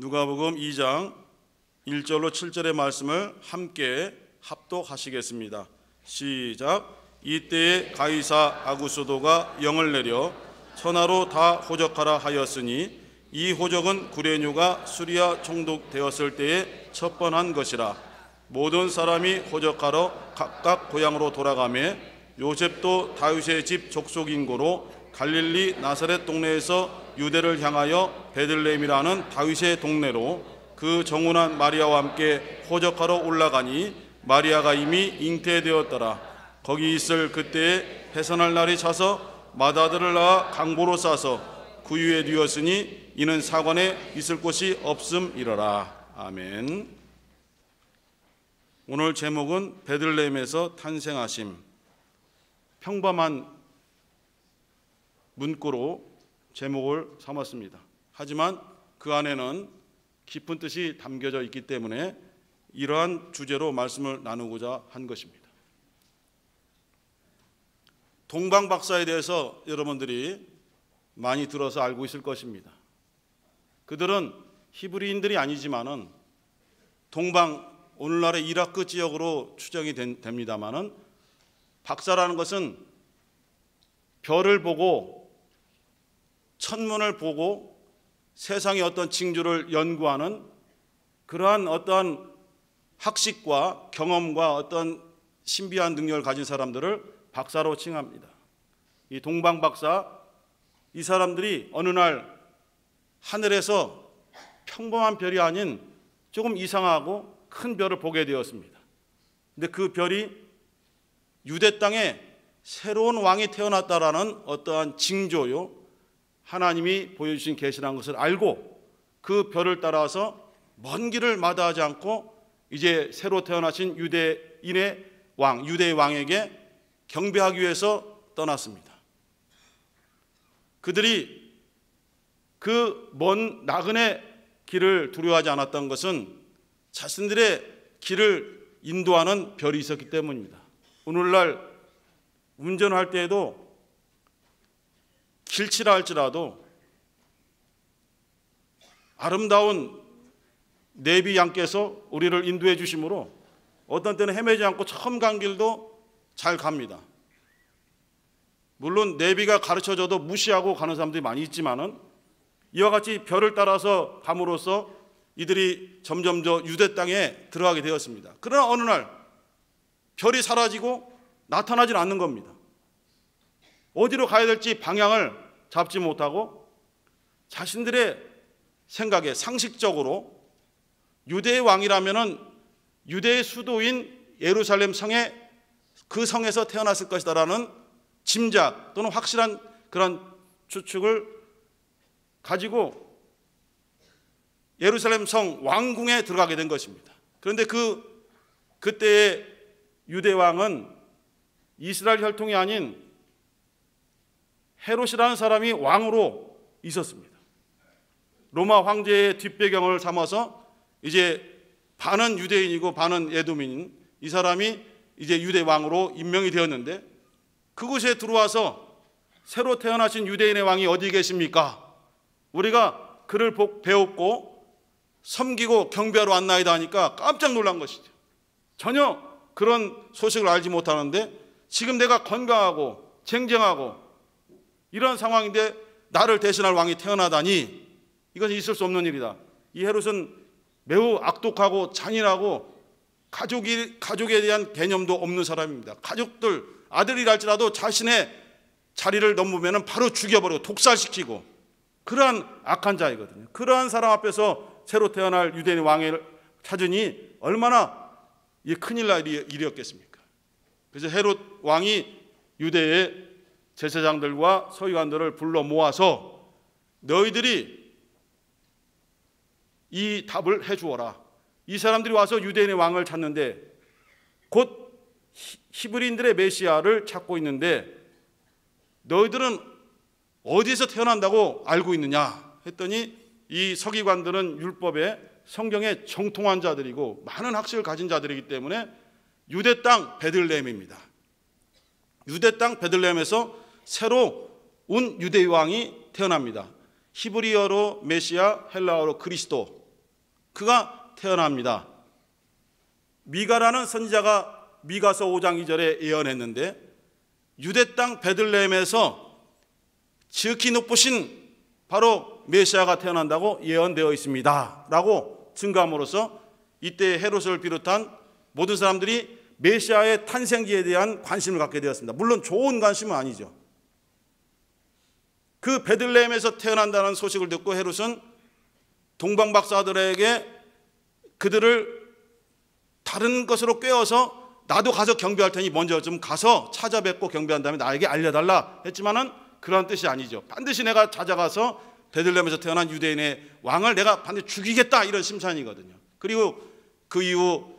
누가복음 2장 1절로 7절의 말씀을 함께 합독하시겠습니다. 시작. 이때에 가이사 아구스도가 영을 내려 천하로 다 호적하라 하였으니 이 호적은 구레뉴가 수리아 총독되었을 때에 첫 번 한 것이라 모든 사람이 호적하러 각각 고향으로 돌아가매 요셉도 다윗의 집 족속인고로 갈릴리 나사렛 동네에서 유대를 향하여 베들레헴이라는 다윗의 동네로 그 정운한 마리아와 함께 호적하러 올라가니 마리아가 이미 잉태되었더라. 거기 있을 그때에 해산할 날이 차서 마다들을 낳아 강보로 싸서 구유에 뉘었으니 이는 사관에 있을 곳이 없음이러라. 아멘. 오늘 제목은 베들레헴에서 탄생하심. 평범한 문구로 제목을 삼았습니다. 하지만 그 안에는 깊은 뜻이 담겨져 있기 때문에 이러한 주제로 말씀을 나누고자 한 것입니다. 동방 박사에 대해서 여러분들이 많이 들어서 알고 있을 것입니다. 그들은 히브리인들이 아니지만은 동방 오늘날의 이라크 지역으로 추정이 됩니다만은 박사라는 것은 별을 보고 천문을 보고 세상의 어떤 징조를 연구하는 그러한 어떠한 학식과 경험과 어떤 신비한 능력을 가진 사람들을 박사로 칭합니다. 이 동방 박사 이 사람들이 어느 날 하늘에서 평범한 별이 아닌 조금 이상하고 큰 별을 보게 되었습니다. 근데 그 별이 유대 땅에 새로운 왕이 태어났다라는 어떠한 징조요. 하나님이 보여주신 계시라는 것을 알고 그 별을 따라서 먼 길을 마다하지 않고 이제 새로 태어나신 유대인의 왕, 유대의 왕에게 경배하기 위해서 떠났습니다. 그들이 그 먼 나그네 길을 두려워하지 않았던 것은 자신들의 길을 인도하는 별이 있었기 때문입니다. 오늘날 운전할 때에도 길치라 할지라도 아름다운 내비 양께서 우리를 인도해 주심으로 어떤 때는 헤매지 않고 처음 간 길도 잘 갑니다. 물론 내비가 가르쳐줘도 무시하고 가는 사람들이 많이 있지만은 이와 같이 별을 따라서 감으로써 이들이 점점 더 유대 땅에 들어가게 되었습니다. 그러나 어느 날 별이 사라지고 나타나질 않는 겁니다. 어디로 가야 될지 방향을 잡지 못하고 자신들의 생각에 상식적으로 유대의 왕이라면은 유대의 수도인 예루살렘 성에 그 성에서 태어났을 것이다라는 짐작 또는 확실한 그런 추측을 가지고 예루살렘 성 왕궁에 들어가게 된 것입니다. 그런데 그 그때의 유대 왕은 이스라엘 혈통이 아닌 헤롯이라는 사람이 왕으로 있었습니다. 로마 황제의 뒷배경을 삼아서 이제 반은 유대인이고 반은 예도민인 이 사람이 이제 유대 왕으로 임명이 되었는데 그곳에 들어와서 새로 태어나신 유대인의 왕이 어디 계십니까? 우리가 그를 배웠고 섬기고 경배하러 왔나이다 하니까 깜짝 놀란 것이죠. 전혀 그런 소식을 알지 못하는데 지금 내가 건강하고 쟁쟁하고 이런 상황인데 나를 대신할 왕이 태어나다니 이것은 있을 수 없는 일이다. 이 헤롯은 매우 악독하고 잔인하고 가족이 가족에 대한 개념도 없는 사람입니다. 가족들 아들이랄지라도 자신의 자리를 넘으면 바로 죽여버리고 독살시키고 그러한 악한 자이거든요. 그러한 사람 앞에서 새로 태어날 유대인 왕을 찾으니 얼마나 큰일 날 일이었겠습니까? 그래서 헤롯 왕이 유대의 제사장들과 서기관들을 불러 모아서 너희들이 이 답을 해 주어라. 이 사람들이 와서 유대인의 왕을 찾는데 곧 히브리인들의 메시아를 찾고 있는데 너희들은 어디서 태어난다고 알고 있느냐 했더니 이 서기관들은 율법에 성경에 정통한 자들이고 많은 학식을 가진 자들이기 때문에 유대 땅 베들레헴입니다. 유대 땅 베들레헴에서 새로 운 유대 왕이 태어납니다. 히브리어로 메시아, 헬라어로 그리스도 그가 태어납니다. 미가라는 선지자가 미가서 5장 2절에 예언했는데 유대 땅 베들레헴에서 지극히 높으신 바로 메시아가 태어난다고 예언되어 있습니다. 라고 증거함으로써 이때 헤롯을 비롯한 모든 사람들이 메시아의 탄생기에 대한 관심을 갖게 되었습니다. 물론 좋은 관심은 아니죠. 그 베들레헴에서 태어난다는 소식을 듣고 헤롯은 동방 박사들에게 그들을 다른 것으로 꿰어서 나도 가서 경배할 테니 먼저 좀 가서 찾아뵙고 경배한 다음에 나에게 알려달라 했지만은 그런 뜻이 아니죠. 반드시 내가 찾아가서 베들레헴에서 태어난 유대인의 왕을 내가 반드시 죽이겠다 이런 심산이거든요. 그리고 그 이후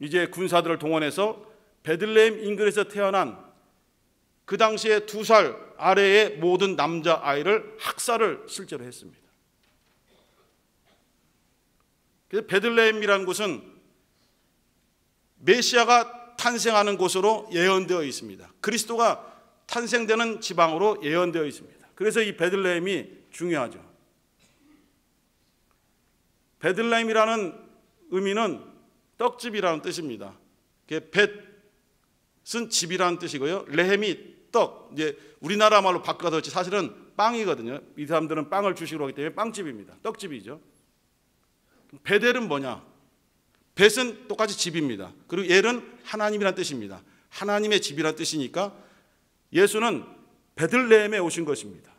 이제 군사들을 동원해서 베들레헴 인근에서 태어난 그 당시에 두 살 아래의 모든 남자 아이를 학살을 실제로 했습니다. 그래서 베들레헴이라는 곳은 메시아가 탄생하는 곳으로 예언되어 있습니다. 그리스도가 탄생되는 지방으로 예언되어 있습니다. 그래서 이 베들레헴이 중요하죠. 베들레헴이라는 의미는 떡집이라는 뜻입니다. 벳은 집이라는 뜻이고요. 레헴이 떡. 이제 우리나라 말로 바꿔서 사실은 빵이거든요. 이 사람들은 빵을 주식으로 하기 때문에 빵집입니다. 떡집이죠. 베델은 뭐냐? 벳은 똑같이 집입니다. 그리고 엘은 하나님이란 뜻입니다. 하나님의 집이란 뜻이니까 예수는 베들레헴에 오신 것입니다.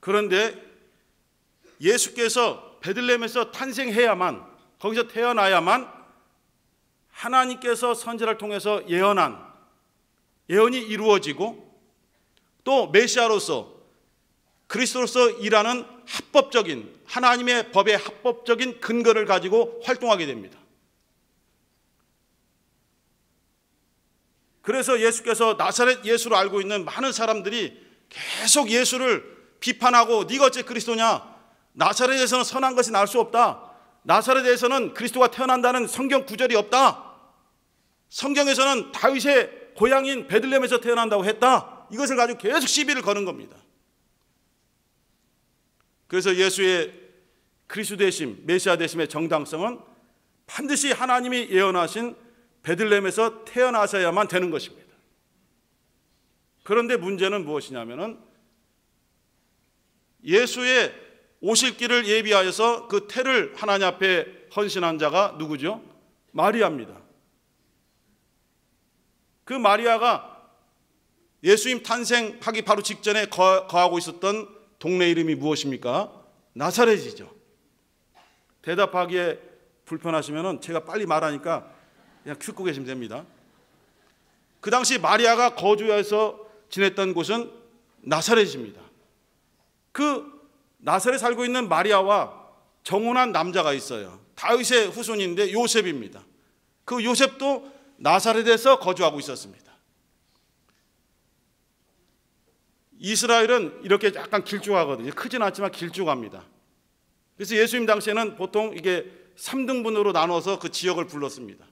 그런데 예수께서 베들레헴에서 탄생해야만 거기서 태어나야만 하나님께서 선지자를 통해서 예언한 예언이 이루어지고 또 메시아로서 그리스도로서 일하는 합법적인 하나님의 법의 합법적인 근거를 가지고 활동하게 됩니다. 그래서 예수께서 나사렛 예수로 알고 있는 많은 사람들이 계속 예수를 비판하고 네가 어째 그리스도냐? 나사렛에서는 선한 것이 나올 수 없다. 나사렛에서는 그리스도가 태어난다는 성경 구절이 없다. 성경에서는 다윗의 고향인 베들레헴에서 태어난다고 했다. 이것을 가지고 계속 시비를 거는 겁니다. 그래서 예수의 그리스도 되심, 메시아 되심의 정당성은 반드시 하나님이 예언하신 베들레헴에서 태어나셔야만 되는 것입니다. 그런데 문제는 무엇이냐면은 예수의 오실 길을 예비하여서 그 태를 하나님 앞에 헌신한 자가 누구죠? 마리아입니다. 그 마리아가 예수님 탄생하기 바로 직전에 거하고 있었던 동네 이름이 무엇입니까? 나사렛이죠. 대답하기에 불편하시면 제가 빨리 말하니까 그냥 듣고 계시면 됩니다. 그 당시 마리아가 거주해서 지냈던 곳은 나사렛입니다. 그 나사렛 살고 있는 마리아와 정혼한 남자가 있어요. 다윗의 후손인데 요셉입니다. 그 요셉도 나사렛에서 거주하고 있었습니다. 이스라엘은 이렇게 약간 길쭉하거든요. 크진 않지만 길쭉합니다. 그래서 예수님 당시에는 보통 이게 3등분으로 나눠서 그 지역을 불렀습니다.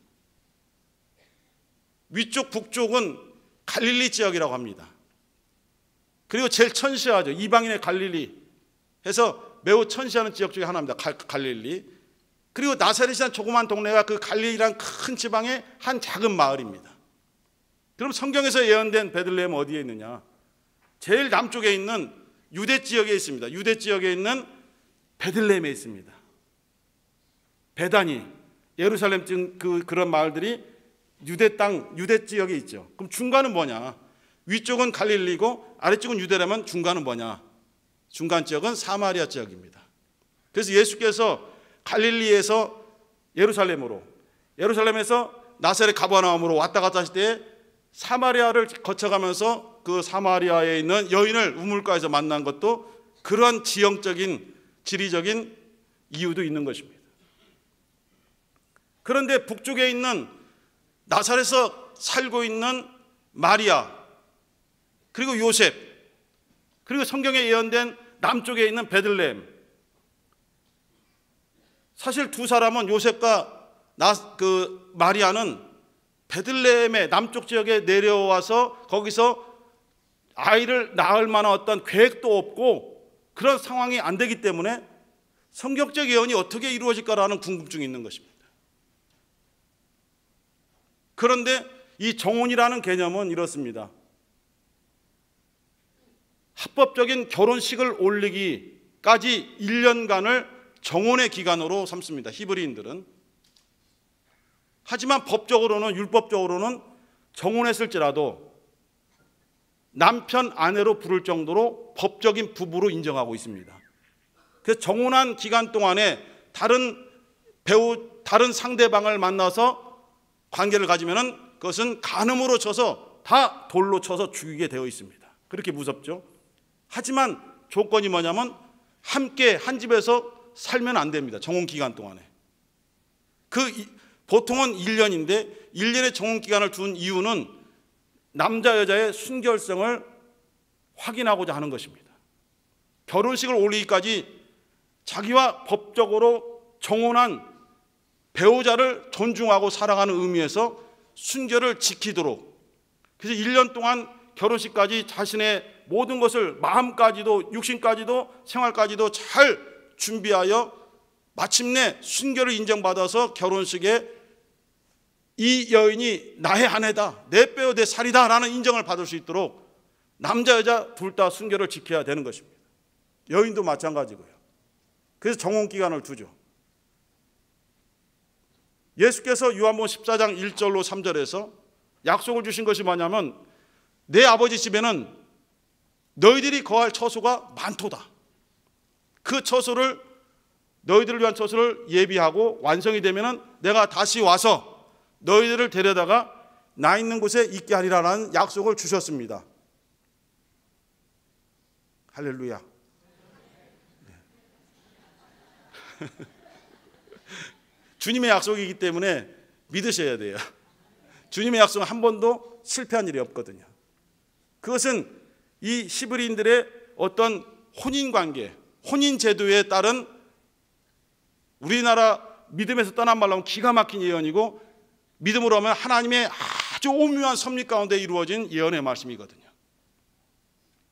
위쪽 북쪽은 갈릴리 지역이라고 합니다. 그리고 제일 천시하죠. 이방인의 갈릴리 해서 매우 천시하는 지역 중에 하나입니다. 갈릴리. 그리고 나사렛이라는 조그만 동네가 그 갈릴리란 큰 지방의 한 작은 마을입니다. 그럼 성경에서 예언된 베들레헴 어디에 있느냐? 제일 남쪽에 있는 유대 지역에 있습니다. 유대 지역에 있는 베들레헴에 있습니다. 베다니, 예루살렘 등 그, 그런 마을들이 유대 땅, 유대 지역에 있죠. 그럼 중간은 뭐냐? 위쪽은 갈릴리고 아래쪽은 유대라면 중간은 뭐냐? 중간 지역은 사마리아 지역입니다. 그래서 예수께서 갈릴리에서 예루살렘으로, 예루살렘에서 나사렛 가버나움으로 왔다 갔다 하실 때 사마리아를 거쳐가면서 그 사마리아에 있는 여인을 우물가에서 만난 것도 그런 지형적인 지리적인 이유도 있는 것입니다. 그런데 북쪽에 있는 나사렛에서 살고 있는 마리아 그리고 요셉 그리고 성경에 예언된 남쪽에 있는 베들레헴 사실 두 사람은 요셉과 나, 그 마리아는 베들레헴의 남쪽 지역에 내려와서 거기서 아이를 낳을 만한 어떤 계획도 없고 그런 상황이 안 되기 때문에 성격적 예언이 어떻게 이루어질까라는 궁금증이 있는 것입니다. 그런데 이 정혼이라는 개념은 이렇습니다. 합법적인 결혼식을 올리기까지 1년간을 정혼의 기간으로 삼습니다. 히브리인들은. 하지만 법적으로는 율법적으로는 정혼했을지라도 남편 아내로 부를 정도로 법적인 부부로 인정하고 있습니다. 그래서 정혼한 기간 동안에 다른 배우 다른 상대방을 만나서 관계를 가지면은 그것은 간음으로 쳐서 다 돌로 쳐서 죽이게 되어 있습니다. 그렇게 무섭죠. 하지만 조건이 뭐냐면 함께 한 집에서 살면 안 됩니다. 정혼 기간 동안에. 그 보통은 1년인데 1년의 정혼 기간을 둔 이유는 남자 여자의 순결성을 확인하고자 하는 것입니다. 결혼식을 올리기까지 자기와 법적으로 정혼한 배우자를 존중하고 사랑하는 의미에서 순결을 지키도록 그래서 1년 동안 결혼식까지 자신의 모든 것을 마음까지도 육신까지도 생활까지도 잘 준비하여 마침내 순결을 인정받아서 결혼식에 이 여인이 나의 아내다, 내 뼈, 내 살이다 라는 인정을 받을 수 있도록 남자, 여자 둘 다 순결을 지켜야 되는 것입니다. 여인도 마찬가지고요. 그래서 정혼기간을 두죠. 예수께서 요한복음 14장 1절로 3절에서 약속을 주신 것이 뭐냐면 내 아버지 집에는 너희들이 거할 처소가 많도다. 그 처소를 너희들을 위한 처소를 예비하고 완성이 되면은 내가 다시 와서 너희들을 데려다가 나 있는 곳에 있게 하리라는 약속을 주셨습니다. 할렐루야. 네. 주님의 약속이기 때문에 믿으셔야 돼요. 주님의 약속은 한 번도 실패한 일이 없거든요. 그것은 이 시브리인들의 어떤 혼인 관계, 혼인 제도에 따른 우리나라 믿음에서 떠난 말로 하면 기가 막힌 예언이고 믿음으로 하면 하나님의 아주 오묘한 섭리 가운데 이루어진 예언의 말씀이거든요.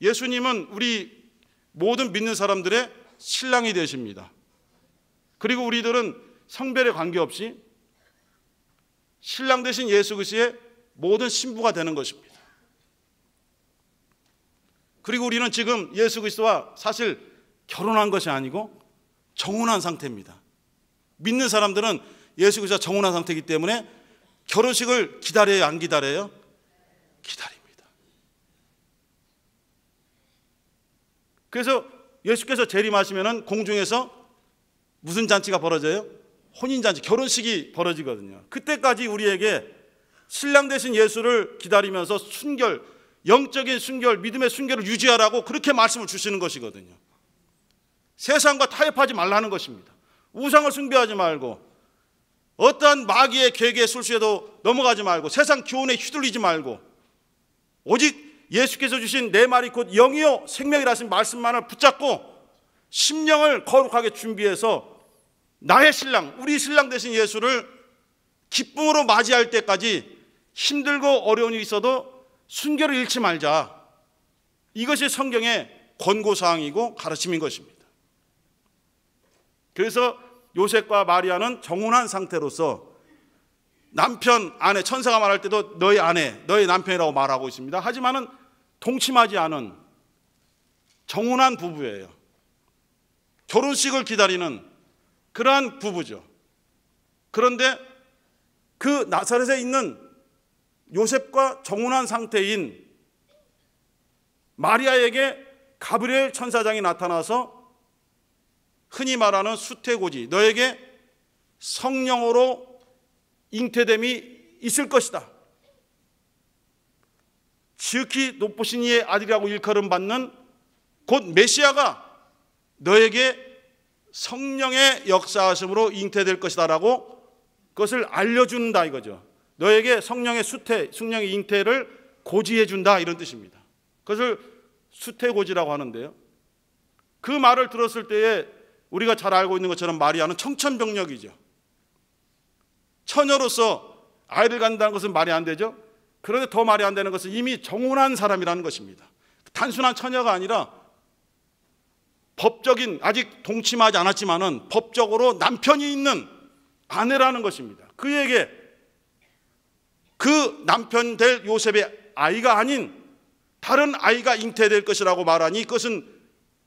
예수님은 우리 모든 믿는 사람들의 신랑이 되십니다. 그리고 우리들은 성별에 관계없이 신랑 대신 예수 그리스도의 모든 신부가 되는 것입니다. 그리고 우리는 지금 예수 그리스도와 사실 결혼한 것이 아니고 정혼한 상태입니다. 믿는 사람들은 예수 그리스도와 정혼한 상태이기 때문에 결혼식을 기다려요, 안 기다려요? 기다립니다. 그래서 예수께서 재림하시면은 공중에서 무슨 잔치가 벌어져요? 혼인 잔치, 결혼식이 벌어지거든요. 그때까지 우리에게 신랑 대신 예수를 기다리면서 순결, 영적인 순결, 믿음의 순결을 유지하라고 그렇게 말씀을 주시는 것이거든요. 세상과 타협하지 말라는 것입니다. 우상을 숭배하지 말고 어떠한 마귀의 계계에 술수에도 넘어가지 말고 세상 기온에 휘둘리지 말고 오직 예수께서 주신 내 말이 곧 영이요 생명이라신 말씀만을 붙잡고 심령을 거룩하게 준비해서 나의 신랑, 우리 신랑 대신 예수를 기쁨으로 맞이할 때까지 힘들고 어려운 일이 있어도 순결을 잃지 말자. 이것이 성경의 권고사항이고 가르침인 것입니다. 그래서 요셉과 마리아는 정혼한 상태로서 남편, 아내, 천사가 말할 때도 너의 아내, 너의 남편이라고 말하고 있습니다. 하지만은 동침하지 않은 정혼한 부부예요. 결혼식을 기다리는 그러한 부부죠. 그런데 그 나사렛에 있는 요셉과 정혼한 상태인 마리아에게 가브리엘 천사장이 나타나서 흔히 말하는 수태고지 너에게 성령으로 잉태됨이 있을 것이다. 지극히 높으신 이의 아들이라고 일컬음 받는 곧 메시아가 너에게 성령의 역사하심으로 잉태될 것이다라고 그것을 알려준다 이거죠. 너에게 성령의 수태, 성령의 잉태를 고지해 준다 이런 뜻입니다. 그것을 수태고지라고 하는데요. 그 말을 들었을 때에 우리가 잘 알고 있는 것처럼 마리아는 청천벽력이죠. 처녀로서 아이를 갖는다는 것은 말이 안 되죠. 그런데 더 말이 안 되는 것은 이미 정혼한 사람이라는 것입니다. 단순한 처녀가 아니라 법적인 아직 동침하지 않았지만은 법적으로 남편이 있는 아내라는 것입니다. 그에게 그 남편 될 요셉의 아이가 아닌 다른 아이가 잉태될 것이라고 말하니 이것은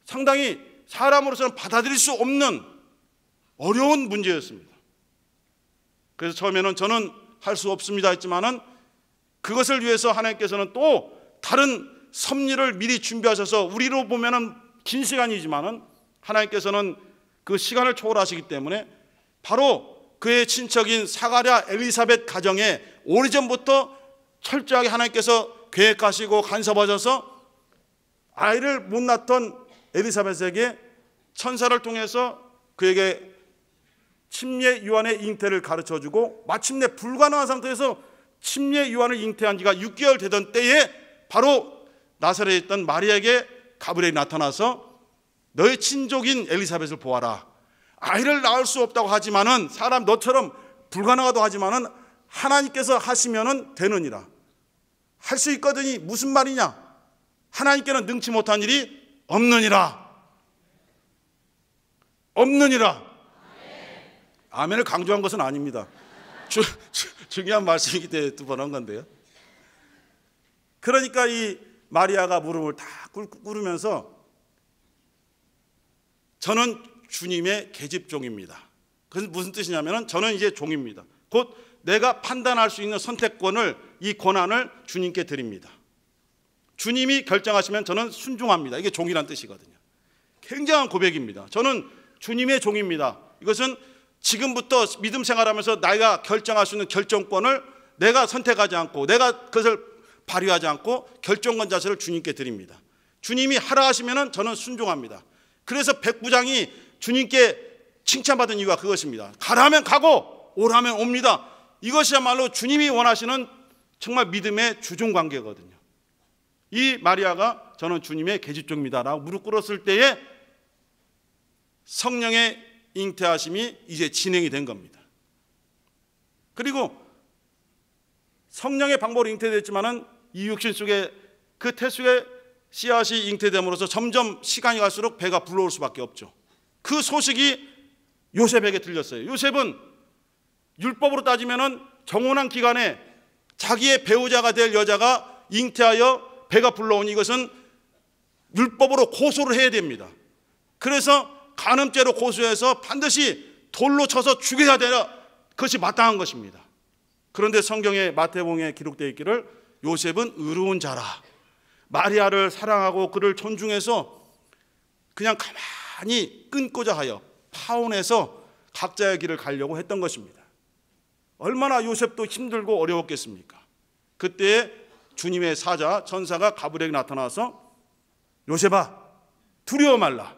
상당히 사람으로서는 받아들일 수 없는 어려운 문제였습니다. 그래서 처음에는 저는 할 수 없습니다 했지만은 그것을 위해서 하나님께서는 또 다른 섭리를 미리 준비하셔서 우리로 보면은 긴 시간이지만은 하나님께서는 그 시간을 초월하시기 때문에 바로 그의 친척인 사가랴 엘리사벳 가정에 오래전부터 철저하게 하나님께서 계획하시고 간섭하셔서 아이를 못 낳던 엘리사벳에게 천사를 통해서 그에게 침례 요한의 잉태를 가르쳐 주고 마침내 불가능한 상태에서 침례 요한을 잉태한 지가 6개월 되던 때에 바로 나사렛에 있던 마리아에게 가브리엘이 나타나서 너의 친족인 엘리사벳을 보아라. 아이를 낳을 수 없다고 하지만은 사람 너처럼 불가능하다고 하지만은 하나님께서 하시면은 되느니라. 할 수 있거든이 무슨 말이냐? 하나님께는 능치 못한 일이 없느니라. 없느니라. 아멘을 강조한 것은 아닙니다. 주, 주, 중요한 말씀이기 때문에 두 번 한 건데요. 그러니까 이 마리아가 무릎을 다 꿇으면서 저는 주님의 계집종입니다. 그래서 무슨 뜻이냐면 저는 이제 종입니다. 곧 내가 판단할 수 있는 선택권을 이 권한을 주님께 드립니다. 주님이 결정하시면 저는 순종합니다. 이게 종이란 뜻이거든요. 굉장한 고백입니다. 저는 주님의 종입니다. 이것은 지금부터 믿음 생활하면서 내가 결정할 수 있는 결정권을 내가 선택하지 않고 내가 그것을 발휘하지 않고 결정권 자체를 주님께 드립니다. 주님이 하라 하시면 저는 순종합니다. 그래서 백부장이 주님께 칭찬받은 이유가 그것입니다. 가라면 가고 오라면 옵니다. 이것이야말로 주님이 원하시는 정말 믿음의 주종 관계거든요. 이 마리아가 저는 주님의 계집종입니다라고 무릎 꿇었을 때에 성령의 잉태하심이 이제 진행이 된 겁니다. 그리고 성령의 방법으로 잉태됐지만은 이 육신 속에 그 태수의 씨앗이 잉태됨으로써 점점 시간이 갈수록 배가 불러올 수밖에 없죠. 그 소식이 요셉에게 들렸어요. 요셉은 율법으로 따지면은 정혼한 기간에 자기의 배우자가 될 여자가 잉태하여 배가 불러온 이것은 율법으로 고소를 해야 됩니다. 그래서 간음죄로 고소해서 반드시 돌로 쳐서 죽여야 되라. 그것이 마땅한 것입니다. 그런데 성경의 마태복음에 기록되어 있기를 요셉은 의로운 자라. 마리아를 사랑하고 그를 존중해서 그냥 가만히 끊고자 하여 파혼해서 각자의 길을 가려고 했던 것입니다. 얼마나 요셉도 힘들고 어려웠겠습니까? 그때 주님의 사자 천사가 가브리엘에 나타나서 요셉아 두려워 말라.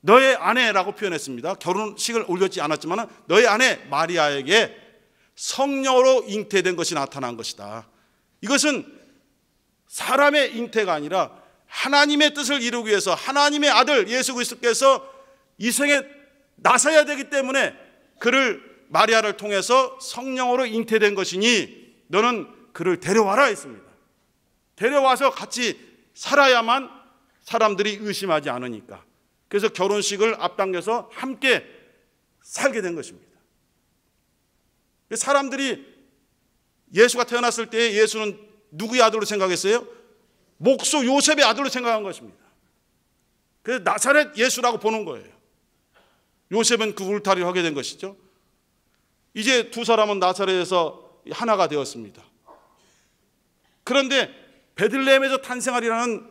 너의 아내라고 표현했습니다. 결혼식을 올렸지 않았지만 너의 아내 마리아에게 성령으로 잉태된 것이 나타난 것이다. 이것은 사람의 잉태가 아니라 하나님의 뜻을 이루기 위해서 하나님의 아들 예수 그리스도께서 이 생에 나서야 되기 때문에 그를 마리아를 통해서 성령으로 잉태된 것이니 너는 그를 데려와라 했습니다. 데려와서 같이 살아야만 사람들이 의심하지 않으니까. 그래서 결혼식을 앞당겨서 함께 살게 된 것입니다. 사람들이 예수가 태어났을 때 예수는 누구의 아들로 생각했어요? 목소 요셉의 아들로 생각한 것입니다. 그래서 나사렛 예수라고 보는 거예요. 요셉은 그 울타리를 하게 된 것이죠. 이제 두 사람은 나사렛에서 하나가 되었습니다. 그런데 베들레헴에서 탄생하리라는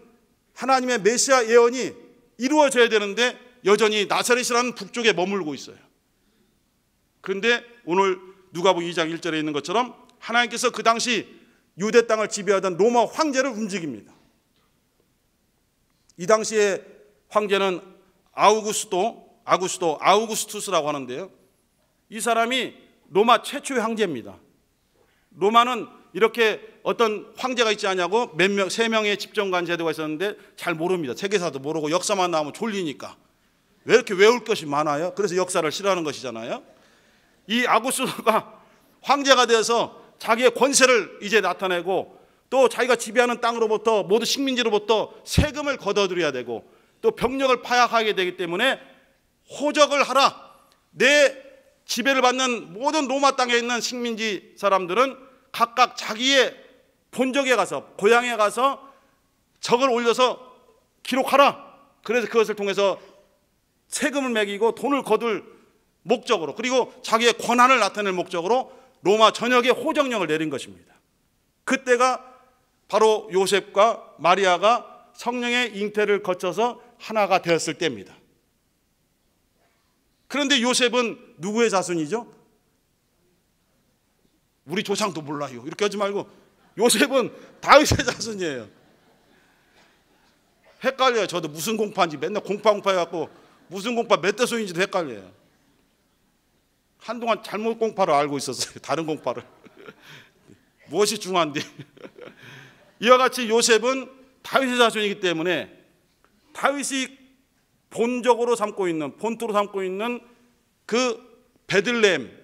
하나님의 메시아 예언이 이루어져야 되는데 여전히 나사렛이라는 북쪽에 머물고 있어요. 그런데 오늘 누가복음 2장 1절에 있는 것처럼 하나님께서 그 당시 유대 땅을 지배하던 로마 황제를 움직입니다. 이 당시에 황제는 아우구스도, 아구스도, 아우구스투스라고 하는데요. 이 사람이 로마 최초의 황제입니다. 로마는 이렇게 어떤 황제가 있지 않냐고 몇 명, 세 명의 집정관 제도가 있었는데 잘 모릅니다. 세계사도 모르고 역사만 나오면 졸리니까. 왜 이렇게 외울 것이 많아요? 그래서 역사를 싫어하는 것이잖아요. 이 아구스가 황제가 되어서 자기의 권세를 이제 나타내고 또 자기가 지배하는 땅으로부터 모두 식민지로부터 세금을 걷어들여야 되고 또 병력을 파악하게 되기 때문에 호적을 하라. 내 지배를 받는 모든 로마 땅에 있는 식민지 사람들은 각각 자기의 본적에 가서 고향에 가서 적을 올려서 기록하라. 그래서 그것을 통해서 세금을 매기고 돈을 거둘 목적으로 그리고 자기의 권한을 나타낼 목적으로 로마 전역에 호정령을 내린 것입니다. 그때가 바로 요셉과 마리아가 성령의 잉태를 거쳐서 하나가 되었을 때입니다. 그런데 요셉은 누구의 자손이죠? 우리 조상도 몰라요. 이렇게 하지 말고 요셉은 다윗의 자손이에요. 헷갈려요. 저도 무슨 공파인지 맨날 공파 공파 해갖고 무슨 공파 몇 대손인지도 헷갈려요. 한동안 잘못 공파를 알고 있었어요. 다른 공파를. 무엇이 중요한데? 이와 같이 요셉은 다윗의 자손이기 때문에 다윗이 본적으로 삼고 있는 본토로 삼고 있는 그 베들레헴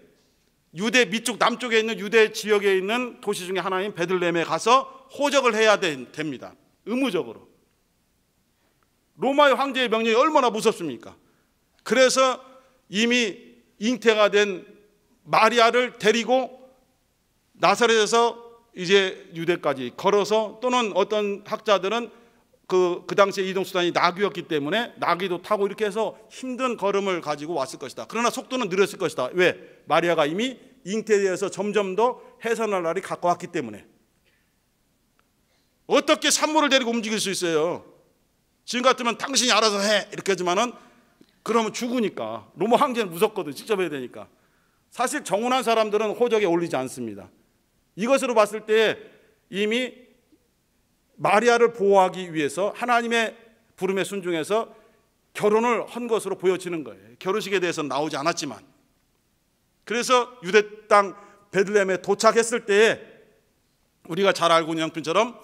유대 밑쪽 남쪽에 있는 유대 지역에 있는 도시 중에 하나인 베들레헴에 가서 호적을 해야 됩니다. 의무적으로. 로마의 황제의 명령이 얼마나 무섭습니까? 그래서 이미 잉태가 된 마리아를 데리고 나사렛에서 이제 유대까지 걸어서 또는 어떤 학자들은 그, 그 당시에 이동수단이 나귀였기 때문에 나귀도 타고 이렇게 해서 힘든 걸음을 가지고 왔을 것이다. 그러나 속도는 느렸을 것이다. 왜? 마리아가 이미 잉태되어서 점점 더 해산할 날이 가까웠기 때문에. 어떻게 산모를 데리고 움직일 수 있어요? 지금 같으면 당신이 알아서 해. 이렇게 하지만은 그러면 죽으니까. 로마 황제는 무섭거든. 직접 해야 되니까. 사실 정운한 사람들은 호적에 올리지 않습니다. 이것으로 봤을 때 이미 마리아를 보호하기 위해서 하나님의 부름에 순종해서 결혼을 한 것으로 보여지는 거예요. 결혼식에 대해서는 나오지 않았지만. 그래서 유대 땅 베들레헴에 도착했을 때에 우리가 잘 알고 있는 형편처럼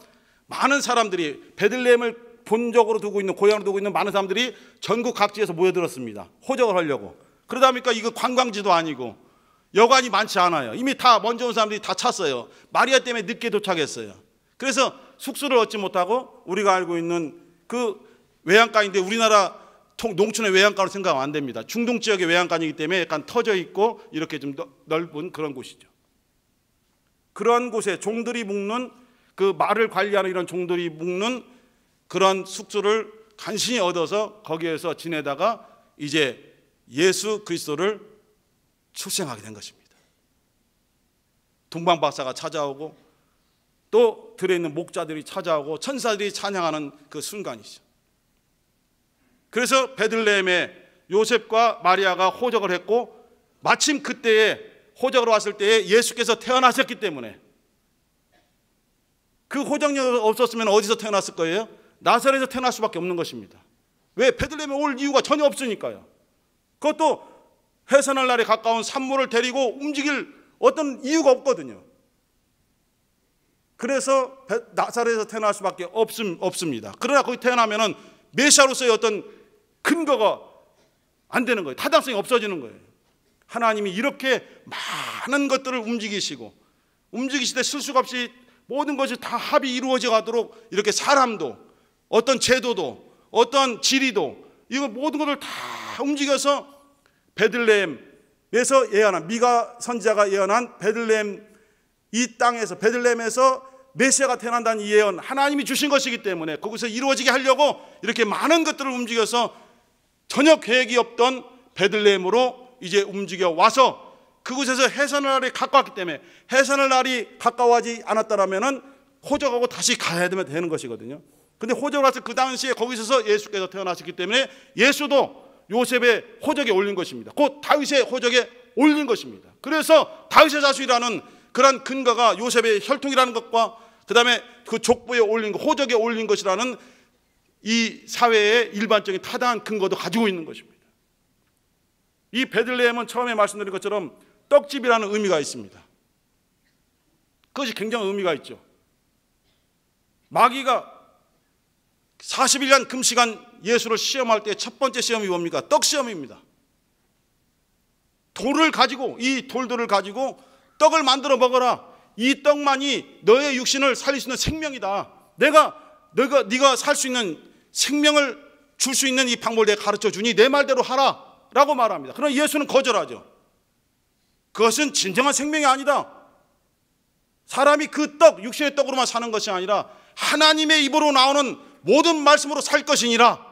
많은 사람들이 베들레헴을 본적으로 두고 있는 고향으로 두고 있는 많은 사람들이 전국 각지에서 모여들었습니다. 호적을 하려고. 그러다 보니까 이거 관광지도 아니고 여관이 많지 않아요. 이미 다 먼저 온 사람들이 다 찼어요. 마리아 때문에 늦게 도착했어요. 그래서 숙소를 얻지 못하고 우리가 알고 있는 그 외양간인데 우리나라 농촌의 외양간으로 생각하면 안 됩니다. 중동 지역의 외양간이기 때문에 약간 터져 있고 이렇게 좀 넓은 그런 곳이죠. 그런 곳에 종들이 묵는 그 말을 관리하는 이런 종들이 묵는 그런 숙소를 간신히 얻어서 거기에서 지내다가 이제 예수 그리스도를 출생하게 된 것입니다. 동방 박사가 찾아오고 또 들에 있는 목자들이 찾아오고 천사들이 찬양하는 그 순간이죠. 그래서 베들레헴에 요셉과 마리아가 호적을 했고 마침 그때에 호적으로 왔을 때에 예수께서 태어나셨기 때문에 그 호적력이 없었으면 어디서 태어났을 거예요? 나사렛에서 태어날 수밖에 없는 것입니다. 왜? 베들레헴에 올 이유가 전혀 없으니까요. 그것도 해산할 날에 가까운 산모를 데리고 움직일 어떤 이유가 없거든요. 그래서 나사렛에서 태어날 수밖에 없음, 없습니다. 그러나 거기 태어나면은 메시아로서의 어떤 근거가 안 되는 거예요. 타당성이 없어지는 거예요. 하나님이 이렇게 많은 것들을 움직이시고 움직이시되 실수가 없이 모든 것이 다 합이 이루어져 가도록 이렇게 사람도 어떤 제도도 어떤 지리도 이거 모든 것을 다 움직여서 베들레헴에서 예언한 미가 선지자가 예언한 베들레헴 이 땅에서 베들레헴에서 메시아가 태어난다는 이 예언 하나님이 주신 것이기 때문에 거기서 이루어지게 하려고 이렇게 많은 것들을 움직여서 전혀 계획이 없던 베들레헴으로 이제 움직여 와서 그곳에서 해산의 날이 가까웠기 때문에 해산의 날이 가까워하지 않았다라면은 호적하고 다시 가야 되면 되는 것이거든요. 근데 호적을 와서 그 당시에 거기서 예수께서 태어나셨기 때문에 예수도 요셉의 호적에 올린 것입니다. 곧 다윗의 호적에 올린 것입니다. 그래서 다윗의 자식이라는 그런 근거가 요셉의 혈통이라는 것과 그 다음에 그 족보에 올린 것, 호적에 올린 것이라는 이 사회의 일반적인 타당한 근거도 가지고 있는 것입니다. 이 베들레헴은 처음에 말씀드린 것처럼 떡집이라는 의미가 있습니다. 그것이 굉장히 의미가 있죠. 마귀가 41년 금시간 예수를 시험할 때 첫 번째 시험이 뭡니까? 떡 시험입니다. 돌을 가지고 이 돌들을 가지고 떡을 만들어 먹어라. 이 떡만이 너의 육신을 살릴 수 있는 생명이다. 내가 너가 네가 살 수 있는 생명을 줄 수 있는 이 방법을 내가 가르쳐 주니 내 말대로 하라 라고 말합니다. 그러나 예수는 거절하죠. 그것은 진정한 생명이 아니다. 사람이 그 떡, 육신의 떡으로만 사는 것이 아니라 하나님의 입으로 나오는 모든 말씀으로 살 것이니라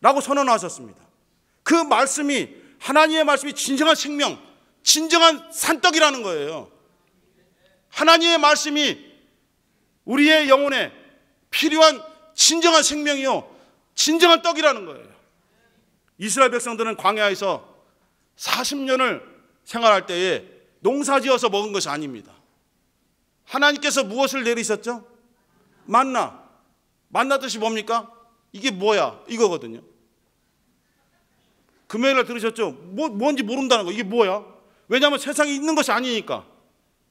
라고 선언하셨습니다. 그 말씀이 하나님의 말씀이 진정한 생명, 진정한 산떡이라는 거예요. 하나님의 말씀이 우리의 영혼에 필요한 진정한 생명이요. 진정한 떡이라는 거예요. 이스라엘 백성들은 광야에서 40년을 생활할 때에 농사 지어서 먹은 것이 아닙니다. 하나님께서 무엇을 내리셨죠? 만나. 만나 뜻이 뭡니까? 이게 뭐야? 이거거든요. 금요일날 들으셨죠? 뭐, 뭔지 모른다는 거. 이게 뭐야? 왜냐하면 세상에 있는 것이 아니니까.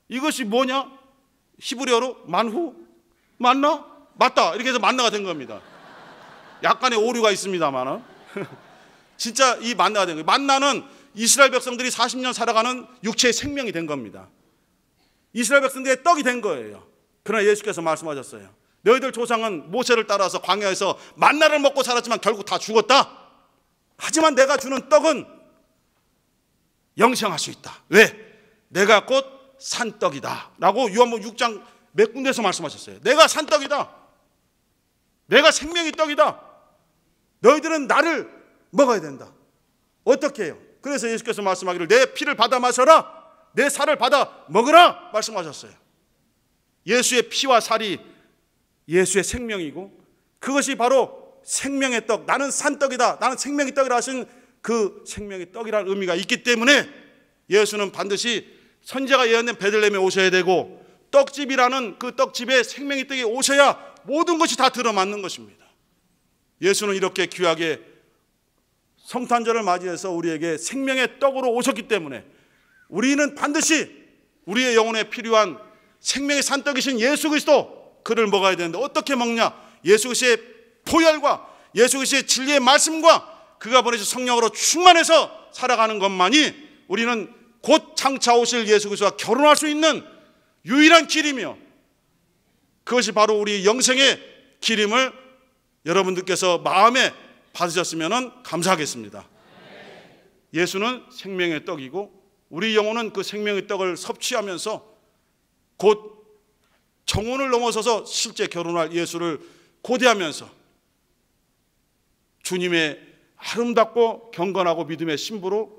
이것이 뭐냐? 히브리어로 만후? 만나? 맞다. 이렇게 해서 만나가 된 겁니다. 약간의 오류가 있습니다만. 진짜 이 만나가 된 거예요. 만나는 이스라엘 백성들이 40년 살아가는 육체의 생명이 된 겁니다. 이스라엘 백성들의 떡이 된 거예요. 그러나 예수께서 말씀하셨어요. 너희들 조상은 모세를 따라서 광야에서 만나를 먹고 살았지만 결국 다 죽었다. 하지만 내가 주는 떡은 영생할 수 있다. 왜? 내가 곧 산떡이다. 라고 요한복 6장 몇 군데서 말씀하셨어요. 내가 산떡이다. 내가 생명의 떡이다. 너희들은 나를 먹어야 된다. 어떻게 해요? 그래서 예수께서 말씀하기를 내 피를 받아 마셔라. 내 살을 받아 먹으라. 말씀하셨어요. 예수의 피와 살이 예수의 생명이고 그것이 바로 생명의 떡, 나는 산떡이다. 나는 생명의 떡이라 하신 그 생명의 떡이라는 의미가 있기 때문에 예수는 반드시 선제가 예언된 베들레헴에 오셔야 되고 떡집이라는 그 떡집에 생명의 떡이 오셔야 모든 것이 다 들어맞는 것입니다. 예수는 이렇게 귀하게 성탄절을 맞이해서 우리에게 생명의 떡으로 오셨기 때문에 우리는 반드시 우리의 영혼에 필요한 생명의 산떡이신 예수 그리스도 그를 먹어야 되는데 어떻게 먹냐? 예수 그리스도의 포열과 예수 그리스도의 진리의 말씀과 그가 보내신 성령으로 충만해서 살아가는 것만이 우리는 곧 장차 오실 예수 그리스도와 결혼할 수 있는 유일한 길이며 그것이 바로 우리 영생의 길임을 여러분들께서 마음에 받으셨으면 감사하겠습니다. 예수는 생명의 떡이고 우리 영혼은 그 생명의 떡을 섭취하면서 곧 정혼을 넘어서서 실제 결혼할 예수를 고대하면서 주님의 아름답고 경건하고 믿음의 신부로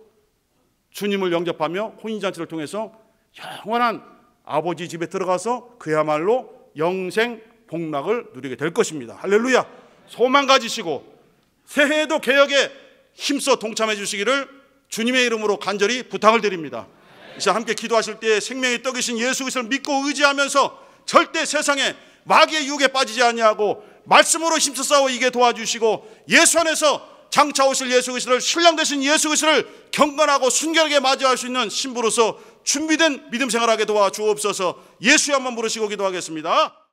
주님을 영접하며 혼인잔치를 통해서 영원한 아버지 집에 들어가서 그야말로 영생 복락을 누리게 될 것입니다. 할렐루야. 소망 가지시고 새해에도 개혁에 힘써 동참해 주시기를 주님의 이름으로 간절히 부탁을 드립니다. 이제 함께 기도하실 때 생명의 떡이신 예수 그리스도를 믿고 의지하면서 절대 세상에 마귀의 유혹에 빠지지 아니하고 말씀으로 힘써 싸워 이게 도와주시고 예수 안에서 장차 오실 예수 그리스도를 신랑 되신 예수 그리스도를 경건하고 순결하게 맞이할 수 있는 신부로서 준비된 믿음 생활하게 도와 주옵소서 예수의 한번 부르시고 기도하겠습니다.